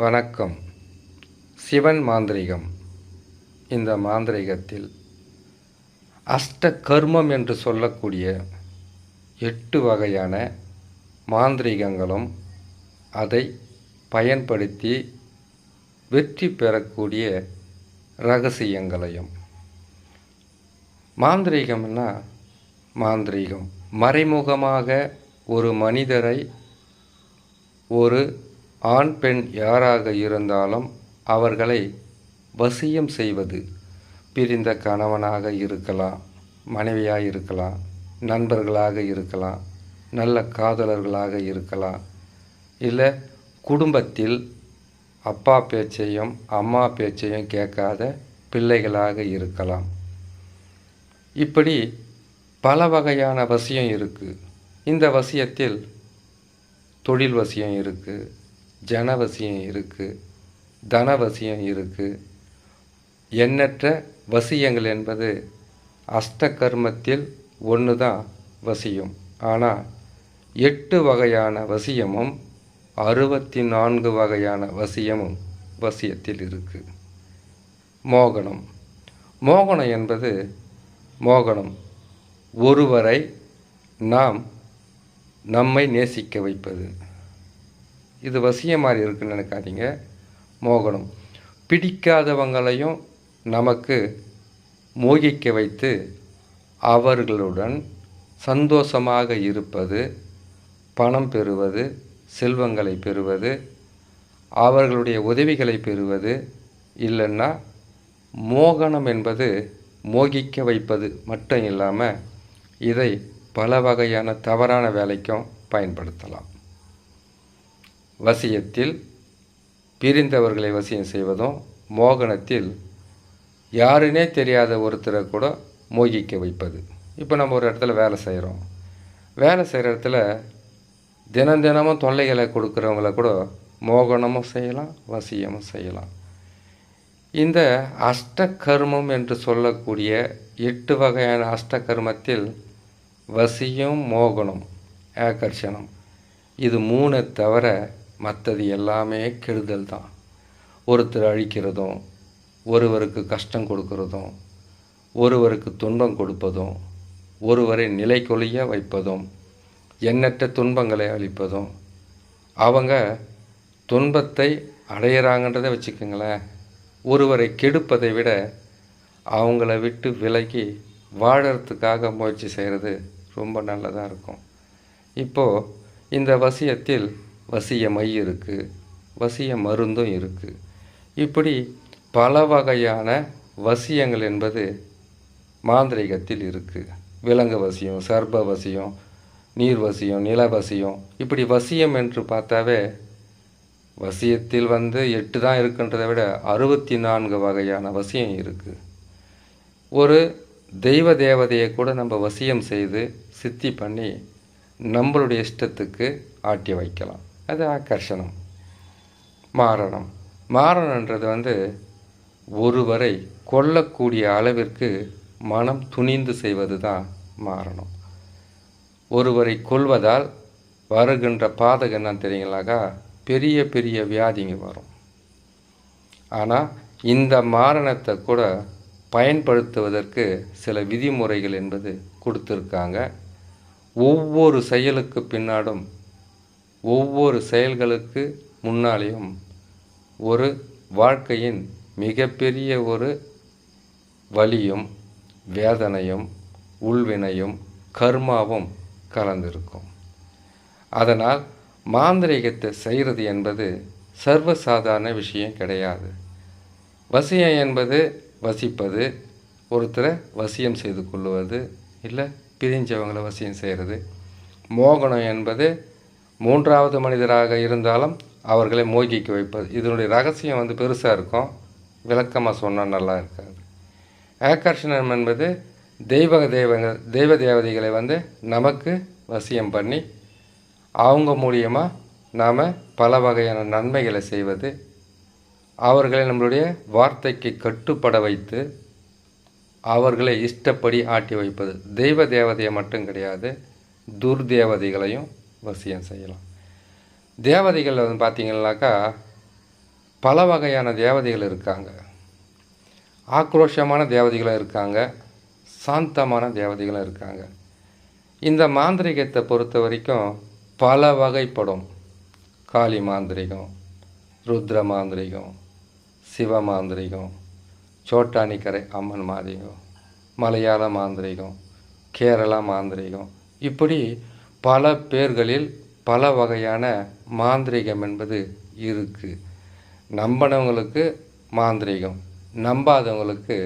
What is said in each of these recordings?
வணக்கம். சிவன் மாந்திரிகம். இந்த மாந்திரிகத்தில் அஷ்ட கர்மம் என்று சொல்லக்கூடிய எட்டு வகையான மாந்திரிகங்களும் அதை பயன்படுத்தி வெற்றி பெறக்கூடிய ரகசியங்களையும். மாந்திரீகம்னா மாந்திரீகம். மறைமுகமாக ஒரு மனிதரை ஒரு ஆண் பெண் யாராக இருந்தாலும் அவர்களை வசியம் செய்வது பிரிந்த கணவனாக இருக்கலாம் மனைவியாக இருக்கலாம் நண்பர்களாக இருக்கலாம் நல்ல காதலர்களாக இருக்கலாம் இல்லை குடும்பத்தில் அப்பா பேச்சையும் அம்மா பேச்சையும் கேட்காத பிள்ளைகளாக இருக்கலாம். இப்படி பல வகையான வசியம் இருக்குது இந்த வசியத்தில் தொழில் வசியம் இருக்குது ஜனவசியம் இருக்குது தனவசியம் இருக்குது எண்ணற்ற வசியங்கள் என்பது அஷ்ட கர்மத்தில் ஒன்று தான் வசியம். ஆனால் எட்டு வகையான வசியமும் அறுபத்தி நான்கு வகையான வசியமும் வசியத்தில் இருக்குது மோகனம். மோகனம் என்பது மோகனம். ஒருவரை நாம் நம்மை நேசிக்க வைப்பது. இது வசியம் மாதிரி இருக்குன்னு நினைக்காதீங்க. மோகனம். பிடிக்காதவங்களையும் நமக்கு மோகிக்க வைத்து அவர்களுடன் சந்தோஷமாக இருப்பது பணம் பெறுவது செல்வங்களை பெறுவது அவர்களுடைய உதவிகளை பெறுவது இல்லைன்னா மோகனம் என்பது மோகிக்க வைப்பது மட்டும் இல்லாமல் இதை பல வகையான தவறான வேலைக்கும் பயன்படுத்தலாம். வசியத்தில் பிரிந்தவர்களை வசியம் செய்வதும் மோகனத்தில். யாருனே தெரியாத ஒருத்தரை கூட மோகிக்க வைப்பது. இப்போ நம்ம ஒரு இடத்துல வேலை செய்கிறோம் வேலை செய்கிற இடத்துல தினம் தினமும் தொல்லைகளை கொடுக்குறவங்கள கூட மோகனமும் செய்யலாம் வசியமும் செய்யலாம். இந்த அஷ்ட கர்மம் என்று சொல்லக்கூடிய எட்டு வகையான அஷ்ட கர்மத்தில் வசியம் மோகனம் ஆகர்ஷணம் இது மூணை தவிர மற்றது எல்லாமே கெடுதல் தான். ஒருத்தர் அழிக்கிறதும் ஒருவருக்கு கஷ்டம் கொடுக்கறதும் ஒருவருக்கு துன்பம் கொடுப்பதும் ஒருவரை நிலைக்கொழிய வைப்பதும் எண்ணற்ற துன்பங்களை அளிப்பதும் அவங்க துன்பத்தை அடையிறாங்கன்றதை வச்சுக்கோங்களேன். ஒருவரை கெடுப்பதை விட அவங்கள விட்டு விலகி வாழறதுக்காக முயற்சி செய்கிறது ரொம்ப நல்லதாக இருக்கும். இப்போது இந்த வசியத்தில் வசிய மை இருக்குது வசிய மருந்தும் இருக்குது இப்படி பல வகையான வசியங்கள் என்பது மாந்திரிகத்தில் இருக்குது விலங்கு வசியம் சர்ப வசியம் நீர் வசியம் நில வசியம். இப்படி வசியம் என்று பார்த்தாவே வசியத்தில் வந்து எட்டு தான் இருக்குன்றதை விட அறுபத்தி நான்கு வகையான வசியம் இருக்குது ஒரு தெய்வ தேவதையை கூட நம்ம வசியம் செய்து சித்தி பண்ணி நம்மளுடைய இஷ்டத்துக்கு ஆட்டி வைக்கலாம். அது ஆக்கர்ஷணம் மாரணம். மாரணன்றது வந்து ஒருவரை கொல்லக்கூடிய அளவிற்கு மனம் துணிந்து செய்வது தான் மாரணம். ஒருவரை கொல்வதால் வருகின்ற பாதகம் என்னன்னு தெரியுங்களாக்கா பெரிய பெரிய வியாதிங்க வரும். ஆனால் இந்த மாரணத்தை கூட பயன்படுத்துவதற்கு சில விதிமுறைகள் என்பது கொடுத்துருக்காங்க. ஒவ்வொரு செயலுக்கு பின்னாடும் ஒவ்வொரு செயல்களுக்கு முன்னாலேயும் ஒரு வாழ்க்கையின் மிகப்பெரிய ஒரு வலியும் வேதனையும் உள்வினையும் கர்மாவும் கலந்திருக்கும். அதனால் மாந்திரிகத்தை செய்கிறது என்பது சர்வசாதாரண விஷயம் கிடையாது. வசியம் என்பது வசிப்பது ஒருத்தரை வசியம் செய்து கொள்வது இல்லை பிரிஞ்சவங்களை வசியம் செய்கிறது. மோகனம் என்பது மூன்றாவது மனிதராக இருந்தாலும் அவர்களை மோகிக்க வைப்பது. இதனுடைய ரகசியம் வந்து பெருசாக இருக்கும். விளக்கமாக சொன்னால் நல்லா இருக்காது. ஆகர்ஷணம் என்பது தெய்வ தெய்வங்கள் தெய்வ தேவதைகளை வந்து நமக்கு வசியம் பண்ணி அவங்க மூலியமாக நாம் பல வகையான நன்மைகளை செய்வது அவர்களை நம்மளுடைய வார்த்தைக்கு கட்டுப்பட வைத்து அவர்களை இஷ்டப்படி ஆட்டி வைப்பது. தெய்வ தேவதையை மட்டும் கிடையாது துர்தேவதைகளையும் வசியம் செய்யலாம். தேவதைகள் வந்து பார்த்தீங்கன்னாக்கா பல வகையான தேவதைகள் இருக்காங்க. ஆக்ரோஷமான தேவதைகளும் இருக்காங்க. சாந்தமான தேவதைகளும் இருக்காங்க. இந்த மாந்திரிகத்தை பொறுத்த வரைக்கும் பல வகைப்படும். காளி மாந்திரிகம் ருத்ர மாந்திரிகம் சிவ மாந்திரிகம் சோட்டானிக்கரை அம்மன் மாந்திரிகம் மலையாள மாந்திரிகம் கேரளா மாந்திரிகம். இப்படி பல பேர்களில் பல வகையான மாந்திரிகம் என்பது இருக்குது நம்பினவங்களுக்கு மாந்திரிகம் நம்பாதவங்களுக்கு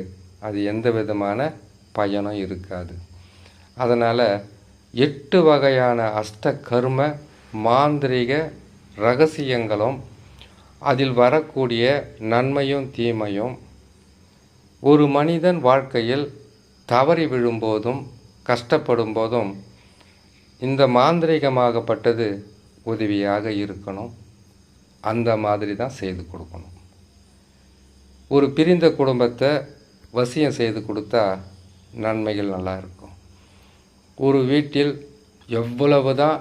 அது எந்த விதமான பயனும் இருக்காது. அதனால் எட்டு வகையான அஷ்ட கர்ம மாந்திரிக ரகசியங்களும் அதில் வரக்கூடிய நன்மையும் தீமையும் ஒரு மனிதன் வாழ்க்கையில் தவறி விழும்போதும் கஷ்டப்படும் போதும் இந்த மாந்திரிகமாகப்பட்டது உதவியாக இருக்கணும். அந்த மாதிரி தான் செய்து கொடுக்கணும். ஒரு பிரிந்த குடும்பத்தை வசியம் செய்து கொடுத்தா நன்மைகள் நல்லா இருக்கும். ஒரு வீட்டில் எவ்வளவு தான்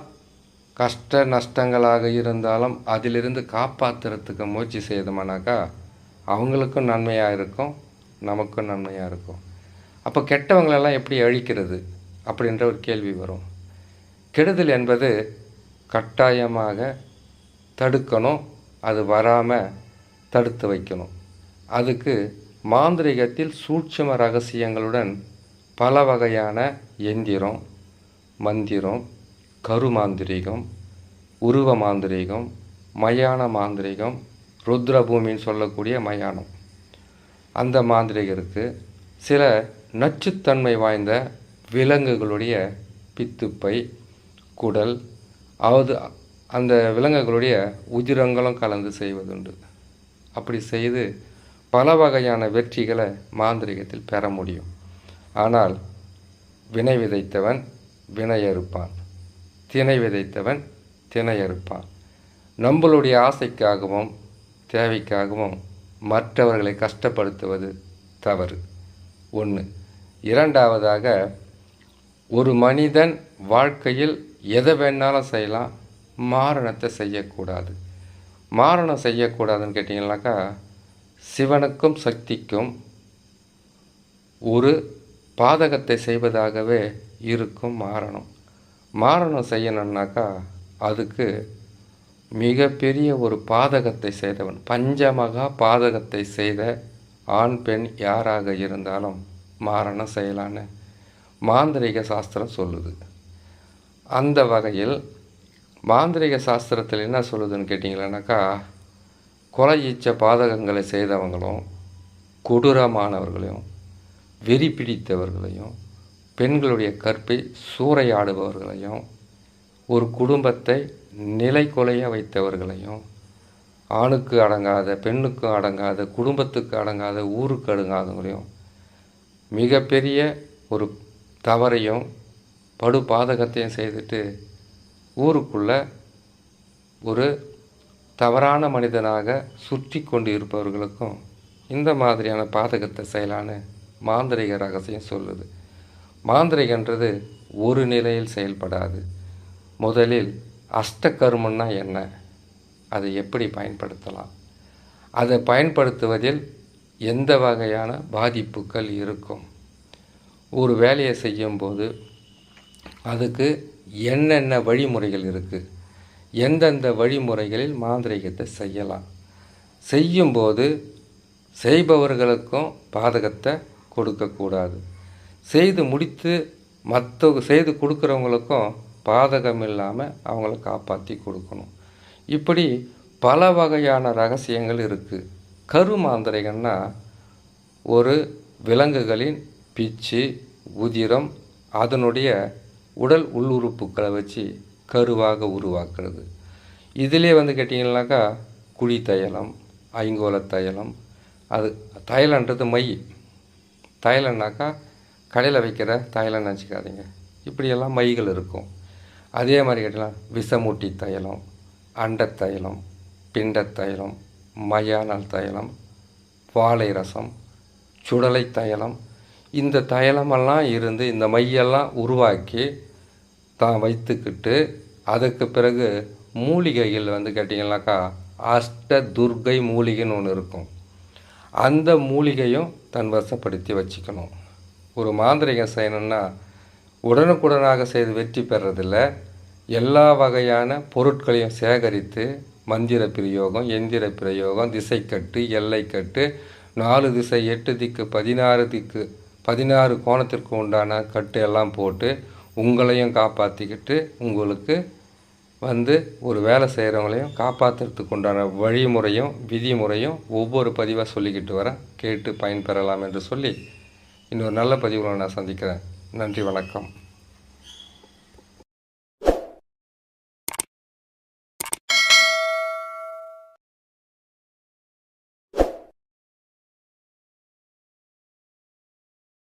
கஷ்ட நஷ்டங்களாக இருந்தாலும் அதிலிருந்து காப்பாற்றுறதுக்கு முயற்சி செய்தோம்னாக்கா அவங்களுக்கும் நன்மையாக இருக்கும் நமக்கும் நன்மையாக இருக்கும். அப்போ கெட்டவங்களெல்லாம் எப்படி அழிக்கிறது அப்படின்ற ஒரு கேள்வி வரும். கெடுதல் என்பது கட்டாயமாக தடுக்கணும். அது வராமல் தடுத்து வைக்கணும். அதுக்கு மாந்திரிகத்தில் சூட்சம ரகசியங்களுடன் பல வகையான எந்திரம் மந்திரம் கருமாந்திரிகம் உருவ மாந்திரிகம் மயான மாந்திரிகம் ருத்ரபூமின்னு சொல்லக்கூடிய மயானம். அந்த மாந்திரிகம் இருக்குது சில நச்சுத்தன்மை வாய்ந்த விலங்குகளுடைய பித்துப்பை குடல் அவது அந்த விலங்குகளுடைய உதிரங்களும் கலந்து செய்வதுண்டு. அப்படி செய்து பல வகையான வெற்றிகளை மாந்திரிகத்தில் பெற முடியும். ஆனால் வினை விதைத்தவன் வினையறுப்பான். தினை திணை விதைத்தவன் திணையறுப்பான். நம்மளுடைய ஆசைக்காகவும் தேவைக்காகவும் மற்றவர்களை கஷ்டப்படுத்துவது தவறு. ஒன்று இரண்டாவதாக ஒரு மனிதன் வாழ்க்கையில் எதை வேணாலும் செய்யலாம். மாரணத்தை செய்யக்கூடாது. மாரணம் செய்யக்கூடாதுன்னு கேட்டிங்கனாக்கா சிவனுக்கும் சக்திக்கும் ஒரு பாதகத்தை செய்வதாகவே இருக்கும் மாரணம். மாரணம் செய்யணும்னாக்கா அதுக்கு மிகப்பெரிய ஒரு பாதகத்தை செய்தவன் பஞ்சமகா பாதகத்தை செய்த ஆண் பெண் யாராக இருந்தாலும் மாரணம் செய்யலான்னு மாந்திரிக சாஸ்திரம் சொல்லுது. அந்த வகையில் மாந்திரிக சாஸ்திரத்தில் என்ன சொல்லுதுன்னு கேட்டிங்களேனாக்கா கொலை ஈச்ச பாதகங்களை செய்தவங்களும் கொடூரமானவர்களையும் வெறி பிடித்தவர்களையும் பெண்களுடைய கற்பை சூறையாடுபவர்களையும் ஒரு குடும்பத்தை நிலை கொலைய வைத்தவர்களையும் ஆணுக்கு அடங்காத பெண்ணுக்கு அடங்காத குடும்பத்துக்கு அடங்காத ஊருக்கு அடங்காதவங்களையும் மிகப்பெரிய ஒரு தவறையும் படு பாதகத்தையும் செய்துட்டு ஊருக்குள்ளே ஒரு தவறான மனிதனாக சுற்றி கொண்டு இருப்பவர்களுக்கும் இந்த மாதிரியான பாதகத்தை செய்யலான்னு மாந்திரிக ரகசியம் சொல்லுது. மாந்திரிகன்றது ஒரு நிலையில் செயல்படாது. முதலில் அஷ்டகர்மன்னா என்ன? அதை எப்படி பயன்படுத்தலாம்? அதை பயன்படுத்துவதில் எந்த வகையான பாதிப்புகள் இருக்கும்? ஒரு வேலையை செய்யும்போது அதுக்கு என்னென்ன வழிமுறைகள் இருக்குது எந்தெந்த வழிமுறைகளில் மாந்திரீகத்தை செய்யலாம்? செய்யும்போது செய்பவர்களுக்கும் பாதகத்தை கொடுக்கக்கூடாது. செய்து முடித்து மற்ற செய்து கொடுக்குறவங்களுக்கும் பாதகம் இல்லாமல் அவங்கள காப்பாற்றி கொடுக்கணும். இப்படி பல வகையான ரகசியங்கள் இருக்குது கருமாந்திரிகன்னா ஒரு விலங்குகளின் பிச்சு உதிரம் அதனுடைய உடல் உள்ளுறுப்புக்களை வச்சு கருவாக உருவாக்குறது. இதிலே வந்து கேட்டிங்கன்னாக்கா குழி தையலம் ஐங்கோல தையலம் அது தையலன்றது மை. தையலன்னாக்கா கடையில் வைக்கிற தையலம்னு நினச்சிக்காதீங்க. இப்படியெல்லாம் மைகள் இருக்கும். அதே மாதிரி கேட்டலாம் விஷமூட்டி தையலம் அண்ட தைலம் பிண்ட தைலம் மயானல் தைலம் வாழை ரசம் சுடலை தைலம் இந்த தைலமெல்லாம் இருந்து இந்த மையெல்லாம் உருவாக்கி தான் வைத்துக்கிட்டு அதுக்கு பிறகு மூலிகைகள் வந்து கேட்டிங்கனாக்கா அஷ்ட துர்கை மூலிகைன்னு ஒன்று இருக்கும். அந்த மூலிகையும் தன் வசப்படுத்தி வச்சுக்கணும். ஒரு மாந்திரிகம் செய்யணும்னா உடனுக்குடனாக செய்து வெற்றி பெறதில்ல எல்லா வகையான பொருட்களையும் சேகரித்து மந்திர பிரயோகம் எந்திர பிரயோகம் திசைக்கட்டு எல்லைக்கட்டு நாலு திசை எட்டு திக்கு பதினாறு திக்கு பதினாறு கோணத்திற்கு உண்டான கட்டு எல்லாம் போட்டு உங்களையும் காப்பாற்றிக்கிட்டு உங்களுக்கு வந்து ஒரு வேலை செய்கிறவங்களையும் காப்பாற்றுறதுக்கு உண்டான வழிமுறையும் விதிமுறையும் ஒவ்வொரு பதிவாக சொல்லிக்கிட்டு வரேன். கேட்டு பயன்பெறலாம் என்று சொல்லி இன்னொரு நல்ல பதிவில் நான் சந்திக்கிறேன். நன்றி வணக்கம்.